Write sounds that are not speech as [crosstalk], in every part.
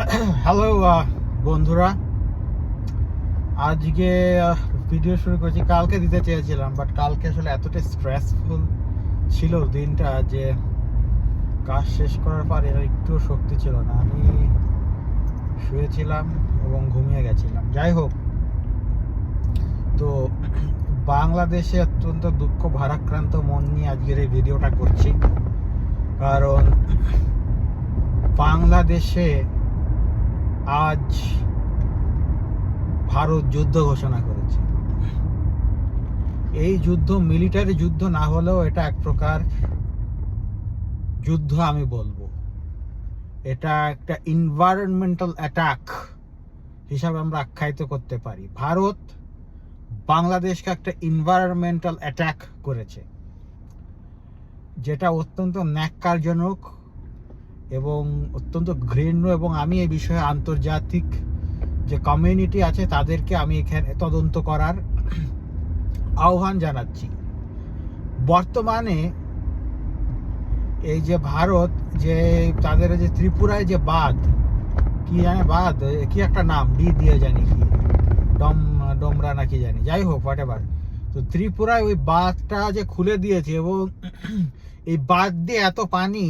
[coughs] Hello বন্ধুরা। আজকে video শুরু করেছি। কালকে দিতে চেয়েছিলাম বাট কালকে আসলে এতটা স্ট্রেসফুল ছিল দিনটা যে কাজ শেষ করার পর এর একটু শক্তি ছিল না। আমি শুয়েছিলাম এবং ঘুমিয়ে গেছিলাম। যাই হোক, তো [coughs] বাংলাদেশে অত্যন্ত দুঃখ, ভারাক্রান্ত মন নিয়ে আজকের এই ভিডিওটা করছি। কারণ বাংলাদেশে আজ ভারত যুদ্ধ ঘোষণা করেছে। এই যুদ্ধ মিলিটারি যুদ্ধ না হলেও এটা এক প্রকার যুদ্ধ আমি বলব। এটা একটা ইনভায়রনমেন্টাল অ্যাটাক হিসাবে আমরা আখ্যায়িত করতে পারি। ভারত বাংলাদেশকে একটা ইনভায়রনমেন্টাল অ্যাটাক করেছে, যেটা অত্যন্ত ন্যাক্কারজনক এবং অত্যন্ত ঘৃণ্য এবং আমি এই বিষয়ে আন্তর্জাতিক যে কমিউনিটি আছে, তাদেরকে আমি এখানে তদন্ত করার আহ্বান জানাচ্ছি। বর্তমানে এই যে ভারত, যে তাদের যে ত্রিপুরায় যে বাঁধ, কি জানে বাঁধ, কি একটা নাম, ডি দিয়ে জানি কি, ডম, ডোমরা নাকি জানি, যাই হোক হোয়াট এভার তো ত্রিপুরায় ওই বাঁধটা যে খুলে দিয়েছে এবং এই বাঁধ দিয়ে এত পানি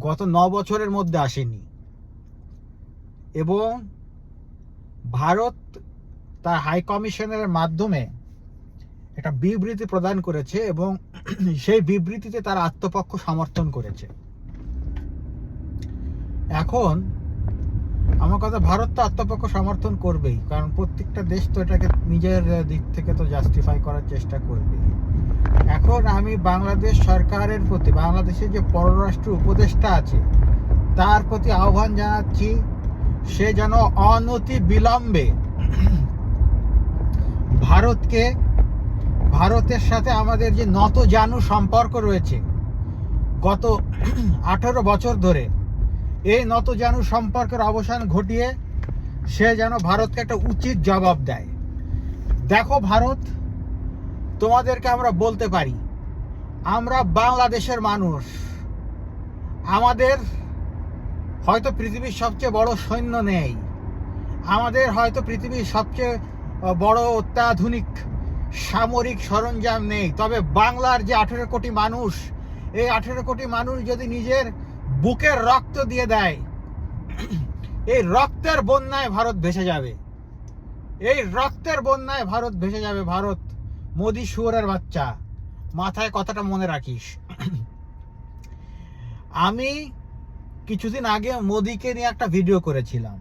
গত ন বছরের মধ্যে আসেনি। এবং ভারত তার হাই কমিশনের মাধ্যমে একটা বিবৃতি প্রদান করেছে এবং সেই বিবৃতিতে তার আত্মপক্ষ সমর্থন করেছে। এখন আমার কথা, ভারত তো আত্মপক্ষ সমর্থন করবেই, কারণ প্রত্যেকটা দেশ তো এটাকে নিজের দিক থেকে তো জাস্টিফাই করার চেষ্টা করবেই। এখন আমি বাংলাদেশ সরকারের প্রতি, বাংলাদেশের যে পররাষ্ট্র উপদেষ্টা আছে, তার প্রতি আহ্বান জানাচ্ছি, সে যেন অনতি বিলম্বে ভারতকে, ভারতের সাথে আমাদের যে নত জানু সম্পর্ক রয়েছে, গত আঠেরো বছর ধরে, এই নত জানু সম্পর্কের অবসান ঘটিয়ে সে যেন ভারতকে একটা উচিত জবাব দেয়। দেখো ভারত তোমাদেরকে আমরা বলতে পারি, আমরা বাংলাদেশের মানুষ। আমাদের হয়তো পৃথিবীর সবচেয়ে বড় সৈন্য নেই। আমাদের হয়তো পৃথিবীর সবচেয়ে বড় অত্যাধুনিক সামরিক সরঞ্জাম নেই। তবে বাংলার যে আঠেরো কোটি মানুষ, এই আঠেরো কোটি মানুষ যদি নিজের বুকের রক্ত দিয়ে দেয়, এই রক্তের বন্যায় ভারত ভেসে যাবে। এই রক্তের বন্যায় ভারত ভেসে যাবে। ভারত মোদি শুয়োরের বাচ্চা। মাথায় কথাটা মনে রাখিস। আমি কিছুদিন আগে মোদিকে নিয়ে একটা ভিডিও করেছিলাম।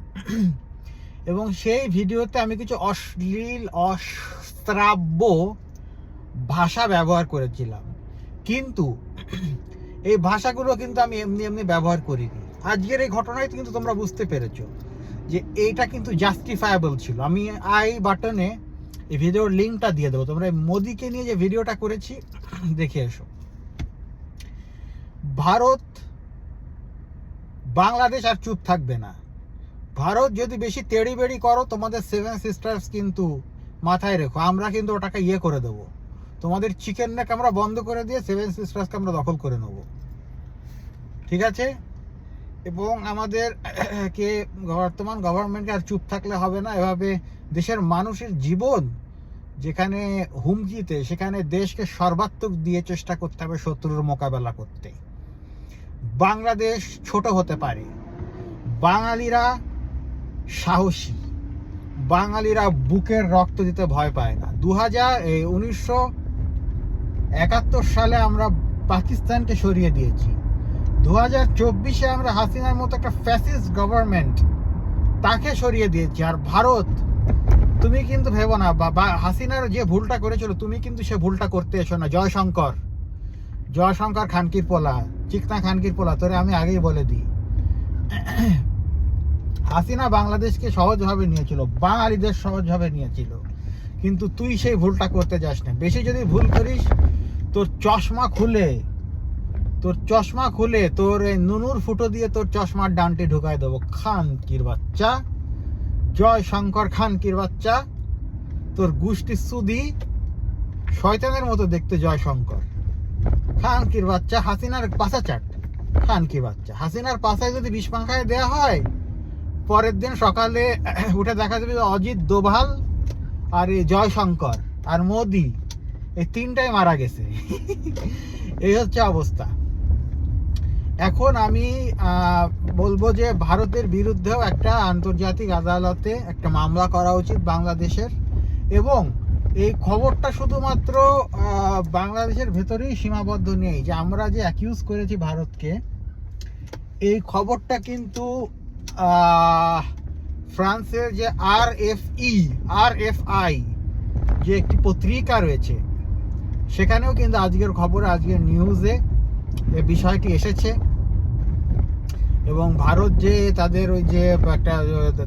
এবং সেই ভিডিওতে আমি কিছু অশ্লীল, অশ্রাব্য ভাষা ব্যবহার করেছিলাম। কিন্তু এই ভাষাগুলো কিন্তু আমি এমনি এমনি ব্যবহার করিনি। আজকের এই ঘটনায় কিন্তু তোমরা বুঝতে পেরেছ যে এইটা কিন্তু জাস্টিফায়েবল ছিল। আমি আই বাটনে এই ভিডিওর লিঙ্কটা দিয়ে দেবো। তোমরা মোদিকে নিয়ে যে ভিডিওটা করেছি, [clears throat] দেখে এসো। ভারত, বাংলাদেশ আর চুপ থাকবে না। ভারত যদি বেশি তেড়ি বেড়ি করো, তোমাদের সেভেন সিস্টার্স কিন্তু মাথায় রেখো। আমরা কিন্তু ওটাকে ইয়ে করে দেবো। তোমাদের চিকেন নেক আমরা বন্ধ করে দিয়ে সেভেন সিস্টার্সকে আমরা দখল করে নেব। ঠিক আছে? এবং আমাদের, [clears throat] কে বর্তমান গভর্নমেন্টকে আর চুপ থাকলে হবে না, এভাবে দেশের মানুষের জীবন যেখানে হুমকিতে, সেখানে দেশকে সর্বাত্মক দিয়ে চেষ্টা করতে হবে শত্রুর মোকাবেলা করতে। বাংলাদেশ ছোট হতে পারে। বাঙালিরা সাহসী। বাঙালিরা বুকের রক্ত দিতে ভয় পায় না। দু হাজার উনিশশো একাত্তর সালে আমরা পাকিস্তানকে সরিয়ে দিয়েছি। দু হাজার চব্বিশে আমরা হাসিনার মতো একটা ফ্যাসিস্ট গভর্নমেন্ট তাকে সরিয়ে দিয়েছি। আর ভারত, তুমি কিন্তু ভেবো না বা হাসিনার যে ভুলটা করেছিল, তুমি কিন্তু সে ভুলটা করতে এসো না। জয়শঙ্কর জয়শঙ্কর খানকির পোলা, চিকনা খানকির পোলা, তোরে আমি আগেই বলে দিই। হাসিনা বাংলাদেশকে সহজভাবে নিয়েছিল, বাঙালিদের সহজভাবে নিয়েছিল। কিন্তু তুই সেই ভুলটা করতে যাস না। বেশি যদি ভুল করিস, তোর চশমা খুলে তোর চশমা খুলে তোর এই নুনুর ফুটো দিয়ে তোর চশমার ডানটি ঢুকাই দেবো। খান কির বাচ্চা। জয় শঙ্কর খান কির বাচ্চা। তোর গুষ্টি সুদি শয়তানের মতো দেখতে জয় শঙ্কর। খান কির বাচ্চা, হাসিনার পাশা চাট। খান কি বাচ্চা। হাসিনার পাশায় যদি বিষ পাখায় দেওয়া হয়, পরের দিন সকালে [clears throat] উঠে দেখা যাবে অজিত দোভাল আর এই জয়শঙ্কর আর মোদি, এই তিনটাই মারা গেছে। [laughs] এই হচ্ছে অবস্থা। এখন আমি বলব যে ভারতের বিরুদ্ধেও একটা আন্তর্জাতিক আদালতে একটা মামলা করা উচিত বাংলাদেশের এবং এই খবরটা শুধুমাত্র বাংলাদেশের ভেতরেই সীমাবদ্ধ নেই যে আমরা যে অ্যাকিউজ করেছি ভারতকে, এই খবরটা কিন্তু ফ্রান্সের যে R F E R F I যে একটি পত্রিকা রয়েছে, সেখানেও কিন্তু আজকের খবর, আজকের নিউজে এই বিষয়টি এসেছে। এবং ভারত যে তাদের ওই যে একটা,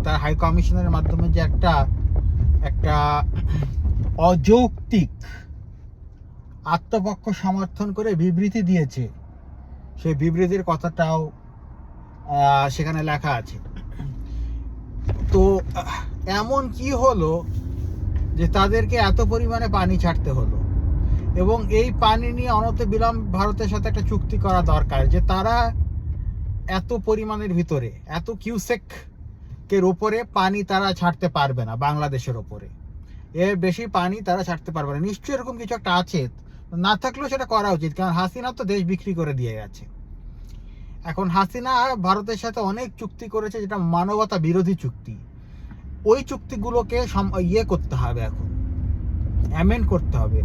তার হাই কমিশনের মাধ্যমে যে একটা একটা অযৌক্তিক আত্মপক্ষ সমর্থন করে বিবৃতি দিয়েছে, সেই বিবৃতির কথাটাও সেখানে লেখা আছে। তো, এমন কি হলো যে তাদেরকে এত পরিমাণে পানি ছাড়তে হলো? এবং এই পানি নিয়ে অনতি বিলম্ব ভারতের সাথে একটা চুক্তি করা দরকার যে তারা এত পরিমাণের ভিতরে, এত কিউসেক এর উপরে পানি তারা ছাড়তে পারবে না, বাংলাদেশের ওপরে এর বেশি পানি তারা ছাড়তে পারবে না। নিশ্চয়ই এরকম কিছু একটা আছে। না থাকলেও সেটা করা উচিত, কারণ হাসিনা তো দেশ বিক্রি করে দিয়ে গেছে। এখন হাসিনা ভারতের সাথে অনেক চুক্তি করেছে যেটা মানবতা বিরোধী চুক্তি। ওই চুক্তিগুলোকে ইয়ে করতে হবে এখন। অ্যামেন্ড করতে হবে।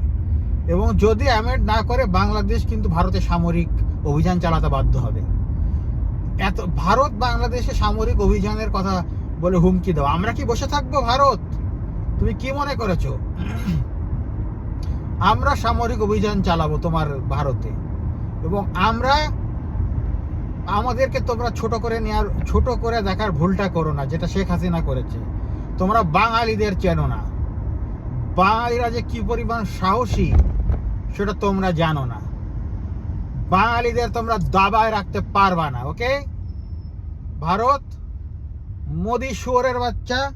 এবং যদি অ্যামেন্ড না করে বাংলাদেশ কিন্তু ভারতে সামরিক অভিযান চালাতে বাধ্য হবে। এত, ভারত বাংলাদেশে সামরিক অভিযানের কথা বলে হুমকি দাও। আমরা কি বসে থাকব ভারত? তুমি কি মনে করেছ? [clears throat] আমরা সামরিক অভিযান চালাবো তোমার ভারতে। এবং আমরা, আমাদেরকে তোমরা ছোট করে নেওয়ার ছোট করে দেখার ভুলটা করো না, যেটা শেখ হাসিনা করেছে। তোমরা বাঙালিদের চেনো না। বাঙালিরা যে কি পরিমাণ সাহসী সেটা তোমরা জানো না। বাঙালিদের তোমরা দাবায় রাখতে পারবা না, ওকে? ভারত, মোদি শুয়োরের বাচ্চা,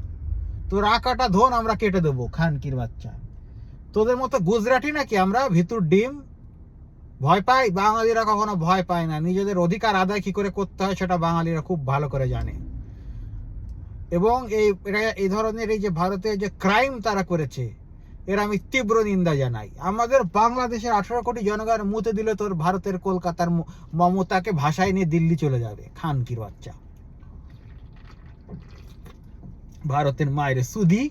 তোর আকাটা ধন আমরা কেটে দেবো, খানকির বাচ্চা। তোদের মতো গুজরাটি নাকি আমরা ভিতর ডিম? ভয় পাই? বাঙালিরা কখনো ভয় পায় না। নিজেদের অধিকার আদায় কি করে করতে হয় সেটা বাঙালিরা খুব ভালো করে জানে। এবং এই এই ধরনের এই যে ভারতে যে ক্রাইম তারা করেছে এর আমি তীব্র নিন্দা জানাই। আমাদের বাংলাদেশের আঠারো কোটি জনগণ মুতে দিলে তোর ভারতের কলকাতার মমতাকে ভাষায় নিয়ে দিল্লি চলে যাবে। খানকির বাচ্চা। ভারতের মায়ের সুদি।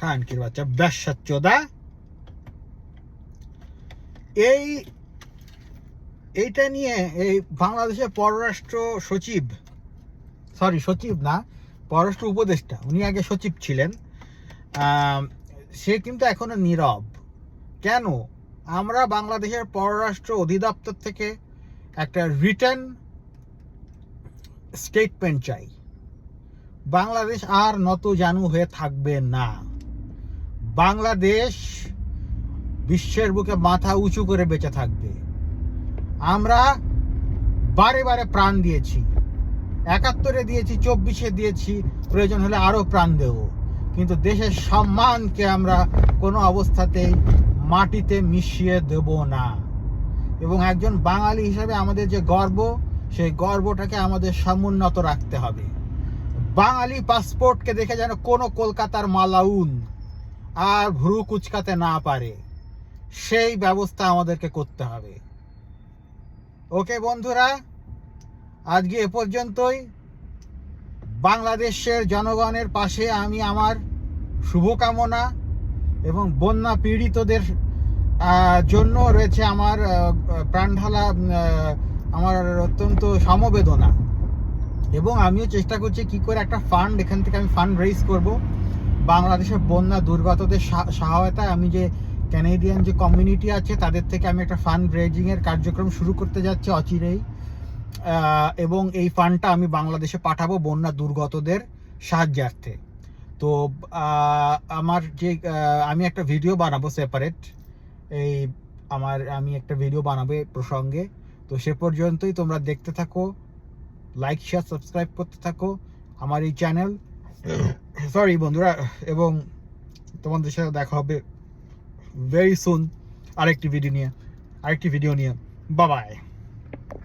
খানকির বাচ্চা। ব্যসাচ্চদা এই, এইটা নিয়ে এই বাংলাদেশের পররাষ্ট্র সচিব সরি সচিব না, পররাষ্ট্র উপদেষ্টা, উনি আগে সচিব ছিলেন। সে কিন্তু এখনও নীরব। কেন? আমরা বাংলাদেশের পররাষ্ট্র অধিদপ্তর থেকে একটা রিটার্ন স্টেটমেন্ট চাই। বাংলাদেশ আর নত জানু হয়ে থাকবে না। বাংলাদেশ বিশ্বের বুকে মাথা উঁচু করে বেঁচে থাকবে। আমরা বারে বারে প্রাণ দিয়েছি। একাত্তরে দিয়েছি, চব্বিশে দিয়েছি, প্রয়োজন হলে আরও প্রাণ দেব। কিন্তু দেশের সম্মানকে আমরা কোনো অবস্থাতেই মাটিতে মিশিয়ে দেব না। এবং একজন বাঙালি হিসাবে আমাদের যে গর্ব, সেই গর্বটাকে আমাদের সমুন্নত রাখতে হবে। বাঙালি পাসপোর্টকে দেখে যেন কোনো কলকাতার মালাউন আর ভ্রু কুচকাতে না পারে, সেই ব্যবস্থা আমাদেরকে করতে হবে। ওকে বন্ধুরা, আজকে এ পর্যন্তই। বাংলাদেশের জনগণের পাশে আমি আমার শুভকামনা এবং বন্যা পীড়িতদের জন্য রয়েছে আমার প্রাণঢালা আমার অত্যন্ত সমবেদনা। এবং আমিও চেষ্টা করছি কি করে একটা ফান্ড এখান থেকে আমি ফান্ড রেইজ করব। বাংলাদেশের বন্যা দুর্গতদের সহায়তায় আমি যে ক্যানেডিয়ান যে কমিউনিটি আছে, তাদের থেকে আমি একটা ফান্ড রেজিংয়ের কার্যক্রম শুরু করতে যাচ্ছি অচিরেই। এবং এই ফান্ডটা আমি বাংলাদেশে পাঠাবো বন্যা দুর্গতদের সাহায্যার্থে। তো আমার যে আমি একটা ভিডিও বানাবো সেপারেট এই আমার, আমি একটা ভিডিও বানাবো প্রসঙ্গে। তো সে পর্যন্তই তোমরা দেখতে থাকো লাইক শেয়ার সাবস্ক্রাইব করতে থাকো আমার এই চ্যানেল সরি বন্ধুরা, এবং তোমাদের সাথে দেখা হবে ভেরি সুন আরেকটি ভিডিও নিয়ে, আরেকটি ভিডিও নিয়ে। বাবাই